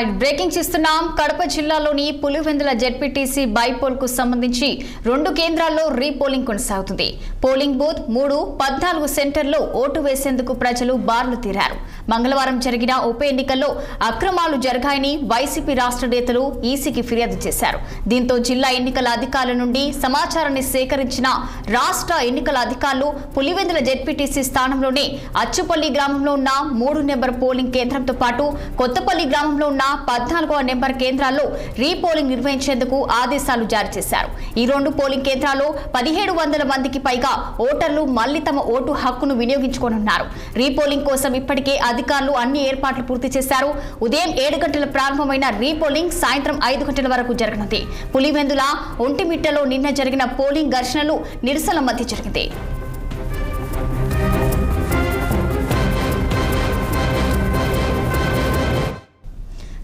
Right breaking చేస్తున్నాం. కడప జిల్లాలోని Pulivendula ZPTC బైపోల్కు సంబంధించి రెండు కేంద్రాల్లో రీపోలింగ్ కొనసాగుతుంది. పోలింగ్ బూత్ మూడు పద్నాలుగు సెంటర్లో ఓటు వేసేందుకు ప్రజలు బార్లు తీరారు. మంగళవారం జరిగిన ఉప ఎన్నికల్లో అక్రమాలు జరిగాయని వైసీపీ రాష్ట్ర నేతలు ఈసీకి ఫిర్యాదు చేశారు. దీంతో జిల్లా ఎన్నికల అధికారుల నుండి సమాచారాన్ని సేకరించిన రాష్ట్ర ఎన్నికల అధికారులు పులివెందుల జెడ్పీటీసీ స్థానంలోనే అచ్చుపల్లి గ్రామంలో ఉన్న మూడు నెంబర్ పోలింగ్ కేంద్రంతో పాటు కొత్తపల్లి గ్రామంలో ఉన్న పద్నాలుగవ నెంబర్ కేంద్రాల్లో రీపోలింగ్ నిర్వహించేందుకు ఆదేశాలు జారీ చేశారు. ఈ రెండు పోలింగ్ కేంద్రాల్లో పదిహేడు వందల మందికి పైగా ఓటర్లు మళ్ళీ తమ ఓటు హక్కును వినియోగించుకోనున్నారు. రీపోలింగ్ కోసం ఇప్పటికే అధికారులు అన్ని ఏర్పాట్లు పూర్తి చేశారు. ఉదయం ఏడు గంటల ప్రారంభమైన రీపోలింగ్ సాయంత్రం ఐదు గంటల వరకు జరగనుంది. పులివెందుల ఒంటిమిట్టలో నిన్న జరిగిన పోలింగ్ ఘర్షణలు నిరసన మధ్య జరిగింది.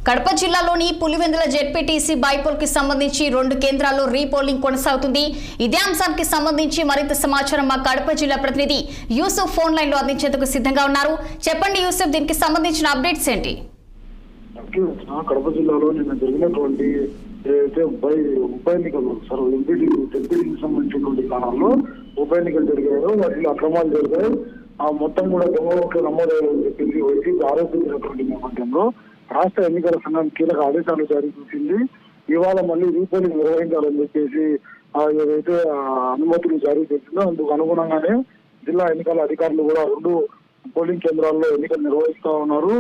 కడప జిల్లాలోని పులివెందుల జెడ్పీటీసీ బైపోల్కి సంబంధించి రెండు కేంద్రాల్లో రీపోలింగ్ కొనసాగుతుంది. ఇదే అంశానికి సంబంధించి మరింత సమాచారం మా కడప జిల్లా ప్రతినిధి యూసుఫ్ ఫోన్ లైన్లో అందించేందుకు సిద్ధంగా ఉన్నారు. చెప్పండి యూసుఫ్ దీనికి సంబంధించిన అప్డేట్స్ ఏంటి? కడప జిల్లాలో నిన్న జరిగినటువంటి ఏదైతే ఉప ఉప ఎన్నికలు సార్ ఎంపీటీ ఎంపీటీకి సంబంధించినటువంటి స్థానాల్లో ఉప ఎన్నికలు జరిగాయో వాటిలో అక్రమాలు జరిగాయి ఆ మొత్తం కూడా దొంగ ఓట్లు నమోదయ్యాయని చెప్పేసి వైసీపీ ఆరోపించినటువంటి నేపథ్యంలో రాష్ట్ర ఎన్నికల సంఘం కీలక ఆదేశాలు జారీ చేసింది. ఇవాళ మళ్ళీ రీపోలింగ్ నిర్వహించాలని చెప్పేసి ఏదైతే అనుమతులు జారీ చేసిందో అందుకు అనుగుణంగానే జిల్లా ఎన్నికల అధికారులు కూడా రెండు పోలింగ్ కేంద్రాల్లో ఎన్నికలు నిర్వహిస్తా ఉన్నారు.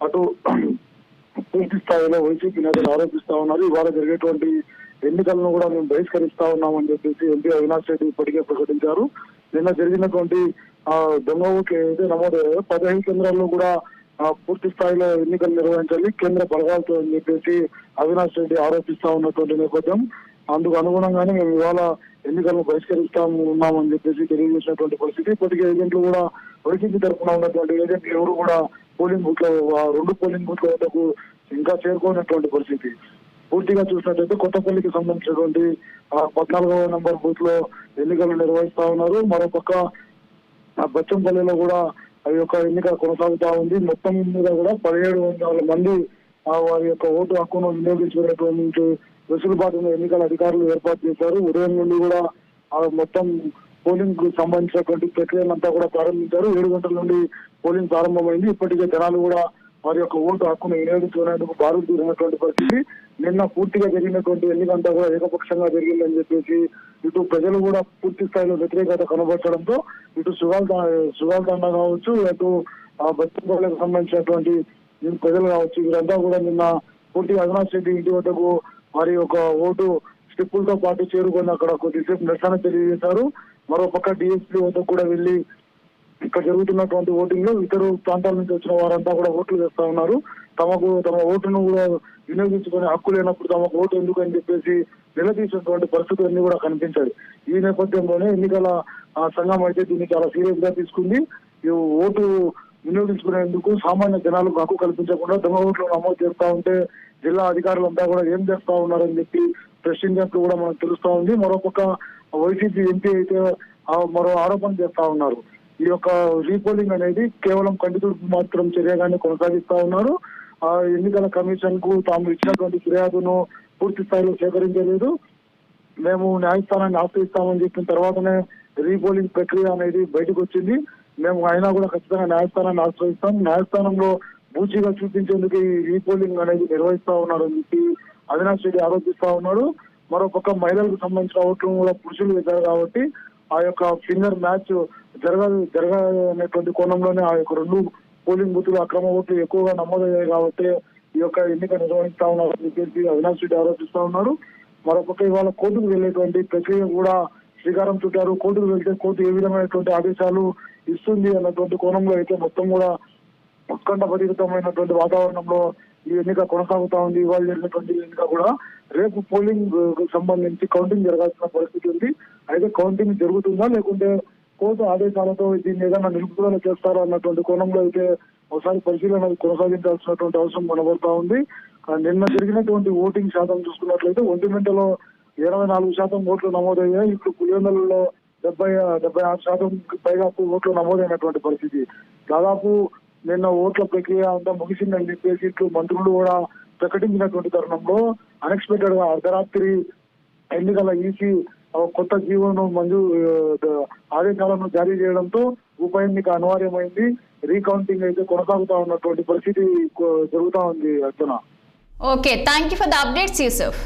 అటు పూర్తి స్థాయిలో వైసీపీ నేతలు ఆరోపిస్తా ఉన్నారు. ఇవాళ జరిగేటువంటి ఎన్నికలను కూడా మేము బహిష్కరిస్తా ఉన్నామని చెప్పేసి ఎంపీ అవినాష్ రెడ్డి ఇప్పటికే ప్రకటించారు. నిన్న జరిగినటువంటి ఆ దొంగ ఓట్లు ఏదైతే నమోదయ్యాయో పదిహేను కేంద్రాల్లో కూడా పూర్తి స్థాయిలో ఎన్నికలు నిర్వహించాలి. కేంద్ర బలగాలతో అని చెప్పేసి అవినాష్ రెడ్డి ఆరోపిస్తా ఉన్నటువంటి నేపథ్యం. అందుకు అనుగుణంగానే మేము ఇవాళ ఎన్నికలను బహిష్కరిస్తాము ఉన్నామని చెప్పేసి తెలియజేసినటువంటి పరిస్థితి. ఇప్పటికే ఏజెంట్లు కూడా వైసీపీ తరఫున ఉన్నటువంటి ఏజెంట్లు ఎవరు కూడా పోలింగ్ బూత్లో ఆ రెండు పోలింగ్ బూత్ వద్దకు ఇంకా చేరుకోనటువంటి పరిస్థితి. పూర్తిగా చూసినట్లయితే కొత్తపల్లికి సంబంధించినటువంటి పద్నాలుగవ నంబర్ బూత్లో ఎన్నికలు నిర్వహిస్తా ఉన్నారు. మరోపక్క ఆ బచ్చంపల్లిలో కూడా ఆ యొక్క ఎన్నిక కొనసాగుతా ఉంది. మొత్తం మీద కూడా పదిహేడు వందల మంది వారి యొక్క ఓటు హక్కును వినియోగించుకునేటువంటి వెసులుబాటును ఎన్నికల అధికారులు ఏర్పాటు చేశారు. ఉదయం నుండి కూడా ఆ మొత్తం పోలింగ్కు సంబంధించినటువంటి ప్రక్రియలంతా కూడా ప్రారంభించారు. ఏడు గంటల నుండి పోలింగ్ ప్రారంభమైంది. ఇప్పటికే జనాలు కూడా వారి యొక్క ఓటు హక్కును వినియోగించుకునేందుకు బారులు తీరినటువంటి పరిస్థితి. నిన్న పూర్తిగా జరిగినటువంటి ఎన్నికంతా కూడా ఏకపక్షంగా జరిగిందని చెప్పేసి ఇటు ప్రజలు కూడా పూర్తి స్థాయిలో వ్యతిరేకత కనబరచడంతో ఇటు సుగాల్ సుగాల్ తండా కావచ్చు అటు ఆ సంబంధించినటువంటి ప్రజలు కావచ్చు వీరంతా కూడా నిన్న పూర్తిగా అవినాష్ రెడ్డి ఇంటి వద్దకు వారి యొక్క ఓటు స్లిప్పులతో పాటు చేరుకొని అక్కడ కొద్దిసేపు నిరసన తెలియజేశారు. మరో పక్క డిఎస్పీ వద్దకు కూడా వెళ్ళి ఇక్కడ జరుగుతున్నటువంటి ఓటింగ్లో ఇతర ప్రాంతాల నుంచి వచ్చిన వారంతా కూడా ఓట్లు వేస్తా ఉన్నారు. తమకు తమ ఓటును కూడా వినియోగించుకునే హక్కు లేనప్పుడు తమకు ఓటు ఎందుకు అని చెప్పేసి నిలదీసినటువంటి పరిస్థితులన్నీ కూడా కనిపించాయి. ఈ నేపథ్యంలోనే ఎన్నికల సంఘం అయితే దీన్ని చాలా సీరియస్గా తీసుకుంది. ఈ ఓటు వినియోగించుకునేందుకు సామాన్య జనాలకు హక్కు కల్పించకుండా దొంగ ఓట్లు నమోదు చేస్తా ఉంటే జిల్లా అధికారులంతా కూడా ఏం చేస్తా ఉన్నారని చెప్పి ప్రశ్నించినట్లు కూడా మనకు తెలుస్తా ఉంది. మరోపక్క వైసీపీ ఎంపీ అయితే మరో ఆరోపణ చేస్తా ఉన్నారు. ఈ యొక్క రీపోలింగ్ అనేది కేవలం కంటితుడుపు మాత్రం చర్యగానే కొనసాగిస్తా ఉన్నారు. ఎన్నికల కమిషన్కు తాము ఇచ్చినటువంటి ఫిర్యాదును పూర్తి స్థాయిలో సేకరించలేదు. మేము న్యాయస్థానాన్ని ఆశ్రయిస్తామని చెప్పిన తర్వాతనే రీపోలింగ్ ప్రక్రియ అనేది బయటకు వచ్చింది మేము అయినా కూడా ఖచ్చితంగా న్యాయస్థానాన్ని ఆశ్రయిస్తాం. న్యాయస్థానంలో బూచిగా చూపించేందుకు ఈ రీపోలింగ్ అనేది నిర్వహిస్తా ఉన్నారని చెప్పి అవినాష్ రెడ్డి ఆరోపిస్తా ఉన్నాడు. మరోపక్క మహిళలకు సంబంధించిన ఓట్లు కూడా పురుషులు వేశారు కాబట్టి ఆ యొక్క ఫింగర్ మ్యాచ్ జరగ జరగనేటువంటి కోణంలోనే ఆ యొక్క రెండు పోలింగ్ బూతులు అక్రమ ఓట్లు ఎక్కువగా నమోదయ్యాయి కాబట్టి ఈ యొక్క ఎన్నిక నిర్వహిస్తా ఉన్నారని చెప్పేసి అవినాష్ రెడ్డి ఆరోపిస్తా ఉన్నారు. మరొక ఇవాళ కోర్టుకు వెళ్ళేటువంటి ప్రక్రియ కూడా శ్రీకారం చుట్టారు. కోర్టుకు వెళ్తే కోర్టు ఏ విధమైనటువంటి ఆదేశాలు ఇస్తుంది అన్నటువంటి కోణంలో అయితే మొత్తం కూడా ఉత్కంఠభరితమైనటువంటి వాతావరణంలో ఈ ఎన్నిక కొనసాగుతా ఉంది. ఇవాళ జరిగినటువంటి ఎన్నిక కూడా రేపు పోలింగ్ సంబంధించి కౌంటింగ్ జరగాల్సిన పరిస్థితి ఉంది. అయితే కౌంటింగ్ జరుగుతుందా లేకుంటే కోర్టు ఆదేశాలతో దీన్ని ఏదైనా నిలుపుదల చేస్తారా అన్నటువంటి కోణంలో అయితే ఒకసారి పరిశీలన కొనసాగించాల్సినటువంటి అవసరం కనబడతా ఉంది. నిన్న జరిగినటువంటి ఓటింగ్ శాతం చూసుకున్నట్లయితే ఒంటిమింటలో ఇరవై నాలుగు శాతం ఓట్లు నమోదయ్యాయి. ఇప్పుడు పులివెందులలో డెబ్బై డెబ్బై ఆరు శాతం పైగా ఓట్లు నమోదైనటువంటి పరిస్థితి. దాదాపు నిన్న ఓట్ల ప్రక్రియ అంతా ముగిసిందని చెప్పేసి ఇట్లు మంత్రులు కూడా ప్రకటించినటువంటి తరుణంలో అన్ఎక్స్పెక్టెడ్గా అర్ధరాత్రి ఎన్నికల ఈసీ కొత్త జీవోను మంజూ ఆదేశాలను జారీ చేయడంతో ఉప ఎన్నిక అనివార్యమైంది. రీకౌంటింగ్ అయితే కొనసాగుతా ఉన్నటువంటి పరిస్థితి జరుగుతా ఉంది Archana. Okay thank you for the updates Yusuf.